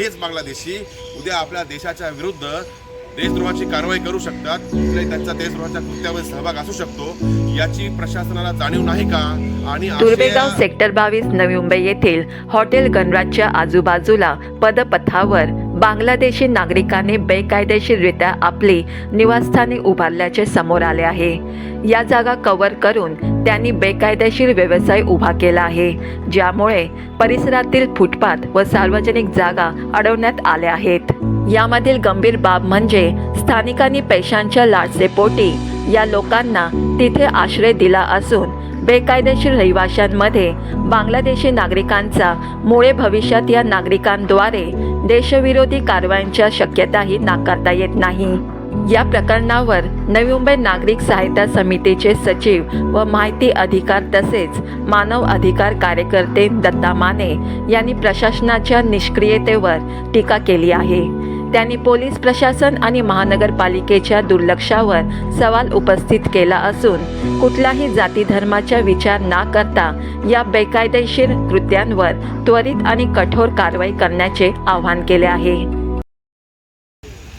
हेच बांगलादेशी उद्या आपल्या देशाच्या विरुद्ध देशद्रोहाची कारवाई करू शकतात. कुठल्याही त्यांचा देशद्रोहाच्या कृत्यामध्ये सहभाग असू शकतो. याची प्रशासनाला जाणीव नाही का? आणि दुर्बेगाव सेक्टर बावीस नवी मुंबई येथील हॉटेल गणराजच्या आजूबाजूला पदपथावर बांगलादेशी नागरिकांनी बेकायदेशीररित्या आपली निवासस्थाने उभारल्याचे समोर आले आहे. या जागा कव्हर करून त्यांनी बेकायदेशीर व्यवसाय उभा केला आहे ज्यामुळे परिसरातील फुटपाथ व सार्वजनिक जागा अडवण्यात आल्या आहेत. यामधील गंभीर बाब म्हणजे स्थानिकांनी पैशांच्या लाटसेपोटी या लोकांना तिथे आश्रय दिला असून बेकायदेशीर रहिवाशांमध्ये बांगलादेशी नागरिकांचा मुळे भविष्यात या नागरिकांद्वारे देशविरोधी कारवायांच्या शक्यताही नाकारता येत नाही. या प्रकरणावर नवी मुंबई नागरिक सहायता समितीचे सचिव व माहिती अधिकार तसेच मानव अधिकार कार्यकर्ते दत्ता माने यांनी प्रशासनाच्या निष्क्रियतेवर टीका केली आहे. त्यांनी पोलीस प्रशासन आणि महानगरपालिकेच्या दुर्लक्षावर सवाल उपस्थित केला असून कुठलाही जाती धर्माचा विचार न करता या बेकायदेशीर कृत्यांवर त्वरित आणि कठोर कारवाई करण्याचे आवाहन केले आहे.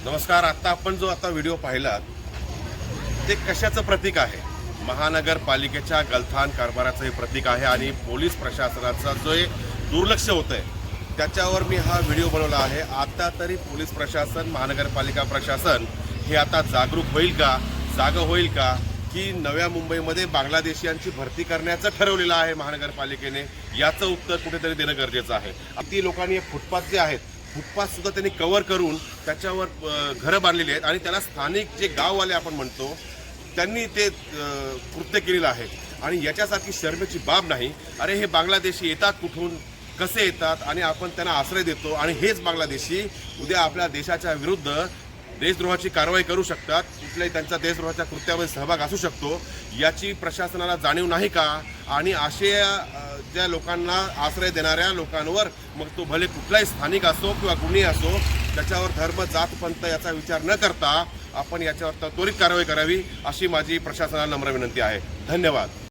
नमस्कार आता आपण जो आता व्हिडिओ पाहिला ते कशाचं प्रतीक आहे? महानगरपालिकेच्या गलथान कारभाराचं हे प्रतीक आहे आणि पोलीस प्रशासनाचा जो दुर्लक्ष होत आहे त्याच्यावर मी हा व्हिडिओ बनवला आहे. आता तरी पोलीस प्रशासन महानगरपालिका प्रशासन हे आता जागरूक होईल का? जागं होईल का? की नव्या मुंबईमध्ये बांगलादेशियांची भरती करण्याचं ठरवलेलं आहे महानगरपालिकेने. याचं उत्तर कुठेतरी देणं गरजेचं आहे. ती लोकांनी फुटपाथ जे आहेत फुटपाथ सुद्धा त्यांनी कव्हर करून त्याच्यावर घरं बांधलेली आहेत आणि त्याला स्थानिक जे गाववाले आपण म्हणतो त्यांनी ते कृत्य केलेलं आहे. आणि याच्यासारखी शर्मेची बाब नाही. अरे हे बांगलादेशी येतात कुठून? कसे येतात आणि आपण त्यांना आश्रय देतो आणि हेच बांगलादेशी उद्या आपल्या देशाच्या विरुद्ध देशद्रोहाची कारवाई करू शकतात. कुठल्याही त्यांचा देशद्रोहाच्या कृत्यामध्ये सहभाग असू शकतो. याची प्रशासनाला जाणीव नाही का? आणि असे ज्या लोकांना आश्रय देणाऱ्या लोकांवर मग तो भले कुठलाही स्थानिक असो किंवा गुन्हे असो त्याच्यावर धर्म जात पंथ याचा विचार न करता आपण याच्यावर त्वरित कारवाई करावी अशी माझी प्रशासनाला नम्र विनंती आहे. धन्यवाद.